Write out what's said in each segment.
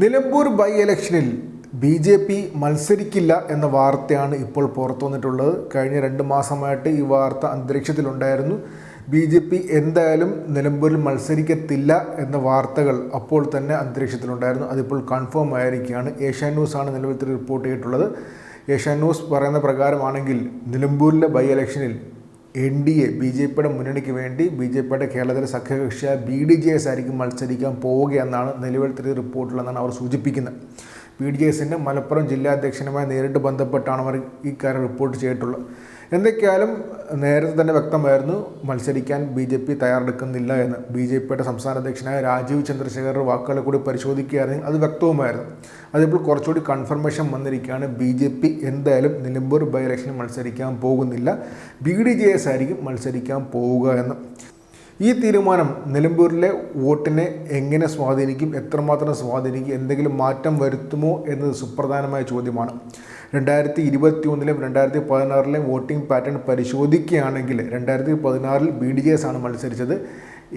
Nilambur by ഇലക്ഷനിൽ B J P മത്സരിക്കില്ല എന്ന വാർത്തയാണ് ഇപ്പോൾ പുറത്തു വന്നിട്ടുള്ളത് കഴിഞ്ഞ രണ്ട് മാസമായിട്ട് ഈ വാർത്ത അന്തരീക്ഷത്തിലുണ്ടായിരുന്നു. ബി ജെ പി എന്തായാലും നിലമ്പൂരിൽ മത്സരിക്കത്തില്ല എന്ന വാർത്തകൾ അപ്പോൾ തന്നെ അന്തരീക്ഷത്തിലുണ്ടായിരുന്നു. അതിപ്പോൾ കൺഫേം ആയിരിക്കുകയാണ്. ഏഷ്യാ ആണ് നിലവിൽ റിപ്പോർട്ട് ചെയ്തിട്ടുള്ളത്. ഏഷ്യാ ന്യൂസ് പറയുന്ന പ്രകാരമാണെങ്കിൽ നിലമ്പൂരിലെ ബൈ ഇലക്ഷനിൽ N D A B J പിയുടെ മുന്നണിക്ക് വേണ്ടി ബി ജെ പിയുടെ കേരളത്തിലെ സഖ്യകക്ഷിയായ ബി ഡി ജെ എസ് ആയിരിക്കും മത്സരിക്കാൻ പോവുകയെന്നാണ് നിലവിലത്തെ റിപ്പോർട്ടിലെന്നാണ് അവർ സൂചിപ്പിക്കുന്നത്. ബി ഡി ജെ എസിന്റെ മലപ്പുറം ജില്ലാ അധ്യക്ഷനുമായി നേരിട്ട് ബന്ധപ്പെട്ടാണ് അവർ ഈ കാര്യം റിപ്പോർട്ട് ചെയ്തിട്ടുള്ളത്. എന്തൊക്കെയാലും നേരത്തെ തന്നെ വ്യക്തമായിരുന്നു മത്സരിക്കാൻ ബി ജെ പി തയ്യാറെടുക്കുന്നില്ല എന്ന്. ബി ജെ പിയുടെ സംസ്ഥാന അധ്യക്ഷനായ രാജീവ് ചന്ദ്രശേഖർ വാക്കുകളെ കൂടി പരിശോധിക്കുകയാണെങ്കിൽ അത് വ്യക്തവുമായിരുന്നു. അതിപ്പോൾ കുറച്ചുകൂടി കൺഫർമേഷൻ വന്നിരിക്കുകയാണ്. ബി ജെ പി എന്തായാലും നിലമ്പൂർ ബൈ ഇലക്ഷനിൽ മത്സരിക്കാൻ പോകുന്നില്ല. ബി ഡി ജെ എസ് ആയിരിക്കും മത്സരിക്കാൻ പോവുക എന്ന്. ഈ തീരുമാനം നിലമ്പൂരിലെ വോട്ടിനെ എങ്ങനെ സ്വാധീനിക്കും എത്രമാത്രം സ്വാധീനിക്കും എന്തെങ്കിലും മാറ്റം വരുത്തുമോ എന്നത് സുപ്രധാനമായ ചോദ്യമാണ്. രണ്ടായിരത്തി ഇരുപത്തി ഒന്നിലെയും രണ്ടായിരത്തി പതിനാറിലെയും വോട്ടിംഗ് പാറ്റേൺ പരിശോധിക്കുകയാണെങ്കിൽ രണ്ടായിരത്തി പതിനാറിൽ ബി ഡി എസ് ആണ് മത്സരിച്ചത്.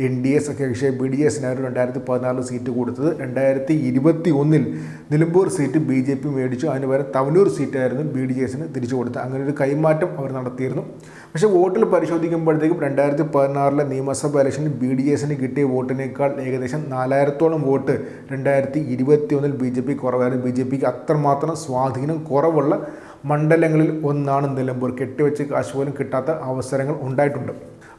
എൻ ഡി എ സഖ്യകക്ഷി ബി ഡി എസിനായിരുന്നു രണ്ടായിരത്തി പതിനാറിൽ സീറ്റ് കൊടുത്തത് രണ്ടായിരത്തി ഇരുപത്തി ഒന്നിൽ Nilambur seat B J P മേടിച്ചു. അതിന് പകരം തവനൂർ സീറ്റായിരുന്നു ബി ഡി എസിന് തിരിച്ചു കൊടുത്തത്. അങ്ങനെ ഒരു കൈമാറ്റം അവർ നടത്തിയിരുന്നു. പക്ഷേ വോട്ടിൽ പരിശോധിക്കുമ്പോഴത്തേക്കും രണ്ടായിരത്തി പതിനാറിലെ നിയമസഭാ ഇലക്ഷനിൽ ബി ഡി എസിന് കിട്ടിയ വോട്ടിനേക്കാൾ ഏകദേശം നാലായിരത്തോളം വോട്ട് രണ്ടായിരത്തി ഇരുപത്തി ഒന്നിൽ ബി ജെ പി കുറവായിരുന്നു ബി ജെ പിക്ക് അത്രമാത്രം സ്വാധീനം കുറവുള്ള മണ്ഡലങ്ങളിൽ ഒന്നാണ് നിലമ്പൂർ. കെട്ടിവെച്ച് കാശ് പോലും കിട്ടാത്ത അവസരങ്ങൾ ഉണ്ടായിട്ടുണ്ട്.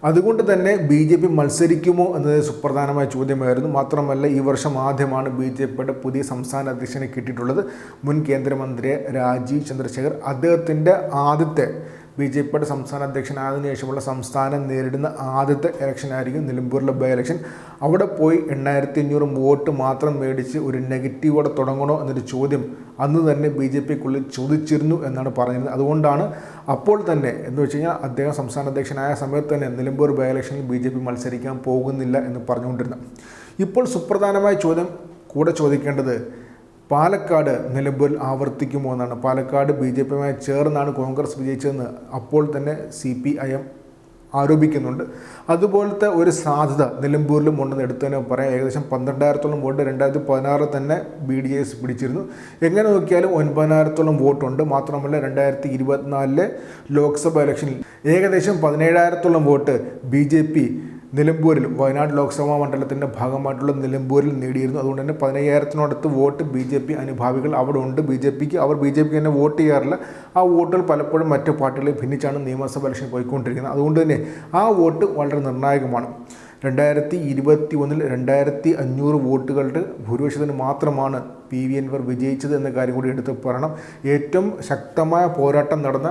അതുകൊണ്ട് തന്നെ ബി ജെ പി മത്സരിക്കുമോ എന്നത് സുപ്രധാനമായ ചോദ്യമായിരുന്നു. മാത്രമല്ല ഈ വർഷം ആദ്യമാണ് ബി ജെ പിയുടെ പുതിയ സംസ്ഥാന അധ്യക്ഷനെ കിട്ടിയിട്ടുള്ളത് മുൻ കേന്ദ്രമന്ത്രി രാജീവ് ചന്ദ്രശേഖർ. അദ്ദേഹത്തിന്റെ ആദ്യത്തെ ബി ജെ പിയുടെ സംസ്ഥാന അധ്യക്ഷനായതിനു ശേഷമുള്ള സംസ്ഥാനം നേരിടുന്ന ആദ്യത്തെ ഇലക്ഷനായിരിക്കും നിലമ്പൂരിലെ ബൈ ഇലക്ഷൻ അവിടെ പോയി എണ്ണായിരത്തി അഞ്ഞൂറ് വോട്ട് മാത്രം മേടിച്ച് ഒരു നെഗറ്റീവോടെ തുടങ്ങണോ എന്നൊരു ചോദ്യം അന്ന് തന്നെ ബി ജെ പിക്കുള്ളിൽ ചോദിച്ചിരുന്നു എന്നാണ് പറഞ്ഞിരുന്നത്. അതുകൊണ്ടാണ് അപ്പോൾ തന്നെ എന്ന് വെച്ച് കഴിഞ്ഞാൽ അദ്ദേഹം സംസ്ഥാന അധ്യക്ഷനായ സമയത്ത് തന്നെ നിലമ്പൂർ ബൈ ഇലക്ഷനിൽ ബി ജെ പി മത്സരിക്കാൻ പോകുന്നില്ല എന്ന് പറഞ്ഞുകൊണ്ടിരുന്നത്. ഇപ്പോൾ സുപ്രധാനമായ ചോദ്യം കൂടെ ചോദിക്കേണ്ടത് പാലക്കാട് നിലമ്പൂരിൽ ആവർത്തിക്കുമോ എന്നാണ്. പാലക്കാട് ബി ജെ പിയുമായി ചേർന്നാണ് കോൺഗ്രസ് വിജയിച്ചതെന്ന് അപ്പോൾ തന്നെ സി പി ഐ എം ആരോപിക്കുന്നുണ്ട്. അതുപോലത്തെ ഒരു സാധ്യത നിലമ്പൂരിലും ഉണ്ടെന്ന് എടുത്തു തന്നെ പറയാം. ഏകദേശം പന്ത്രണ്ടായിരത്തോളം വോട്ട് രണ്ടായിരത്തി പതിനാറിൽ തന്നെ ബി ഡി എസ് പിടിച്ചിരുന്നു. എങ്ങനെ നോക്കിയാലും ഒൻപതിനായിരത്തോളം വോട്ടുണ്ട്. മാത്രമല്ല രണ്ടായിരത്തി ഇരുപത്തിനാലിലെ ലോക്സഭ ഇലക്ഷനിൽ ഏകദേശം പതിനേഴായിരത്തോളം വോട്ട് ബി ജെ പി നിലമ്പൂരിൽ വയനാട് ലോക്സഭാ മണ്ഡലത്തിന്റെ ഭാഗമായിട്ടുള്ള നിലമ്പൂരിൽ നേടിയിരുന്നു. അതുകൊണ്ട് തന്നെ പതിനയ്യായിരത്തിനടുത്ത് വോട്ട് ബി ജെ പി അനുഭാവികൾ അവിടെ ഉണ്ട്. ബി ജെ പിക്ക് അവർ ബി ജെ പിക്ക് തന്നെ വോട്ട് ചെയ്യാറില്ല. ആ വോട്ടുകൾ പലപ്പോഴും മറ്റു പാർട്ടികളെ ഭിന്നിച്ചാണ് നിയമസഭ ഇലക്ഷൻ പോയിക്കൊണ്ടിരിക്കുന്നത്. അതുകൊണ്ട് തന്നെ ആ വോട്ട് വളരെ നിർണായകമാണ്. രണ്ടായിരത്തി ഇരുപത്തി ഒന്നിൽ രണ്ടായിരത്തി അഞ്ഞൂറ് വോട്ടുകളുടെ ഭൂരിപക്ഷത്തിന് മാത്രമാണ് പി വി എൻവർ വിജയിച്ചത് എന്ന കാര്യം കൂടി എടുത്ത് പറയണം. ഏറ്റവും ശക്തമായ പോരാട്ടം നടന്ന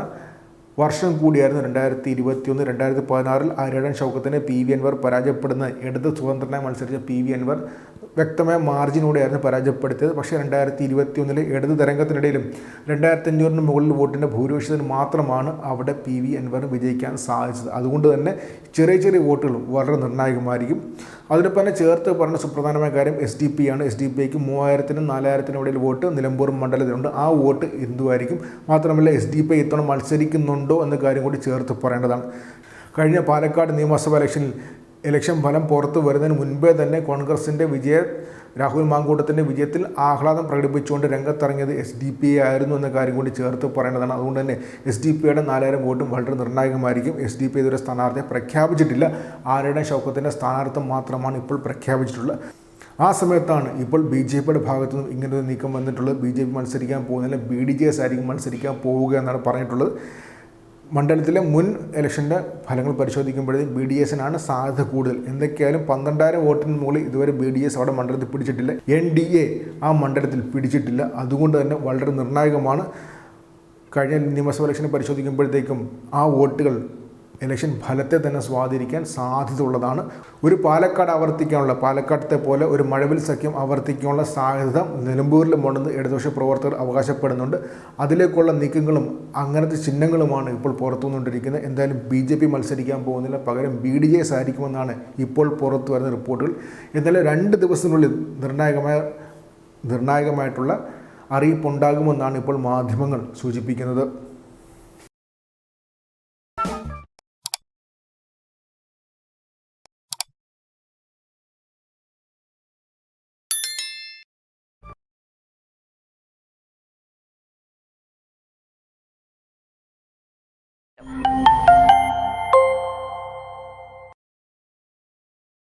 വർഷം കൂടിയായിരുന്നു രണ്ടായിരത്തി ഇരുപത്തി ഒന്ന് രണ്ടായിരത്തി പതിനാറിൽ ആര്യടൻ ഷൗക്കത്തിനെ പി വി അൻവർ പരാജയപ്പെടുന്ന ഇടത് സ്വതന്ത്രനായി മത്സരിച്ച പി വി അൻവർ വ്യക്തമായ മാർജിനോടെയായിരുന്നു പരാജയപ്പെടുത്തിയത്. പക്ഷേ രണ്ടായിരത്തി ഇരുപത്തി ഒന്നിലെ ഇടത് തരംഗത്തിനിടയിലും രണ്ടായിരത്തി അഞ്ഞൂറിന് മുകളിൽ വോട്ടിന്റെ ഭൂരിപക്ഷത്തിന് മാത്രമാണ് അവിടെ പി വി അൻവറിന് വിജയിക്കാൻ സാധിച്ചത്. അതുകൊണ്ട് തന്നെ ചെറിയ ചെറിയ വോട്ടുകളും വളരെ നിർണായകമായിരിക്കും. അതിനൊപ്പം തന്നെ ചേർത്ത് പറഞ്ഞ സുപ്രധാനമായ കാര്യം എസ് ഡി പി ആണ്. എസ് ഡി പിക്ക് മൂവായിരത്തിനും നാലായിരത്തിനും ഇടയിൽ വോട്ട് നിലമ്പൂർ മണ്ഡലത്തിലുണ്ട്. ആ വോട്ട് എന്തുമായിരിക്കും മാത്രമല്ല എസ് ഡി പി ഇത്തവണ മത്സരിക്കുന്നുണ്ടോ എന്ന കാര്യം കൂടി ചേർത്ത് പറയേണ്ടതാണ്. കഴിഞ്ഞ പാലക്കാട് നിയമസഭാ ഇലക്ഷനിൽ ഇലക്ഷൻ ഫലം പുറത്തു വരുന്നതിന് മുൻപേ തന്നെ കോൺഗ്രസിന്റെ വിജയ രാഹുൽ മാങ്കൂട്ടത്തിന്റെ വിജയത്തിൽ ആഹ്ലാദം പ്രകടിപ്പിച്ചുകൊണ്ട് രംഗത്തിറങ്ങിയത് എസ് ഡി പി ആയിരുന്നു എന്ന കാര്യം കൂടി ചേർത്ത് പറയേണ്ടതാണ്. അതുകൊണ്ട് തന്നെ എസ് ഡി പിയുടെ നാലായിരം വോട്ടും വളരെ നിർണായകമായിരിക്കും. എസ് ഡി പി ഇതുവരെ സ്ഥാനാർത്ഥിയെ പ്രഖ്യാപിച്ചിട്ടില്ല. ആരുടെ ഷൗക്കത്തിന്റെ സ്ഥാനാർത്ഥം മാത്രമാണ് ഇപ്പോൾ പ്രഖ്യാപിച്ചിട്ടുള്ളത്. ആ സമയത്താണ് ഇപ്പോൾ ബി ജെ പിയുടെ ഭാഗത്തു നിന്നും ഇങ്ങനൊരു നീക്കം വന്നിട്ടുള്ളത്. ബി ജെ പി മത്സരിക്കാൻ പോകുന്നില്ല ബി ഡി ജെ എസ് ആയിരിക്കും മത്സരിക്കാൻ പോവുക എന്നാണ് പറഞ്ഞിട്ടുള്ളത്. മണ്ഡലത്തിലെ മുൻ ഇലക്ഷന്റെ ഫലങ്ങൾ പരിശോധിക്കുമ്പോഴേ ബി ഡി എസിനാണ് സാധ്യത കൂടുതൽ. എന്തൊക്കെയായാലും പന്ത്രണ്ടായിരം വോട്ടിന് മുകളിൽ ഇതുവരെ ബി ഡി എസ് അവിടെ മണ്ഡലത്തിൽ പിടിച്ചിട്ടില്ല. എൻ ഡി എ ആ മണ്ഡലത്തിൽ പിടിച്ചിട്ടില്ല. അതുകൊണ്ട് തന്നെ വളരെ നിർണായകമാണ്. കഴിഞ്ഞ നിയമസഭാ ഇലക്ഷനെ പരിശോധിക്കുമ്പോഴത്തേക്കും ആ വോട്ടുകൾ ഇലക്ഷൻ ഫലത്തെ തന്നെ സ്വാധീനിക്കാൻ സാധ്യത ഉള്ളതാണ് ഒരു പാലക്കാട് ആവർത്തിക്കാനുള്ള പാലക്കാട്ടത്തെ പോലെ ഒരു മഴവിൽ സഖ്യം ആവർത്തിക്കാനുള്ള സാധ്യത നിലമ്പൂരിലുമുണ്ടെന്ന് ഇടതുപക്ഷ പ്രവർത്തകർ അവകാശപ്പെടുന്നുണ്ട്. അതിലേക്കുള്ള നീക്കങ്ങളും അങ്ങനത്തെ ചിഹ്നങ്ങളുമാണ് ഇപ്പോൾ പുറത്തു വന്നുകൊണ്ടിരിക്കുന്നത് എന്തായാലും ബി ജെ പി മത്സരിക്കാൻ പോകുന്നില്ല. പകരം ബി ഡി എസ് ആയിരിക്കുമെന്നാണ് ഇപ്പോൾ പുറത്തു വരുന്ന റിപ്പോർട്ടുകൾ. എന്തായാലും രണ്ട് ദിവസത്തിനുള്ളിൽ നിർണായകമായ നിർണായകമായിട്ടുള്ള അറിയിപ്പുണ്ടാകുമെന്നാണ് ഇപ്പോൾ മാധ്യമങ്ങൾ സൂചിപ്പിക്കുന്നത്. you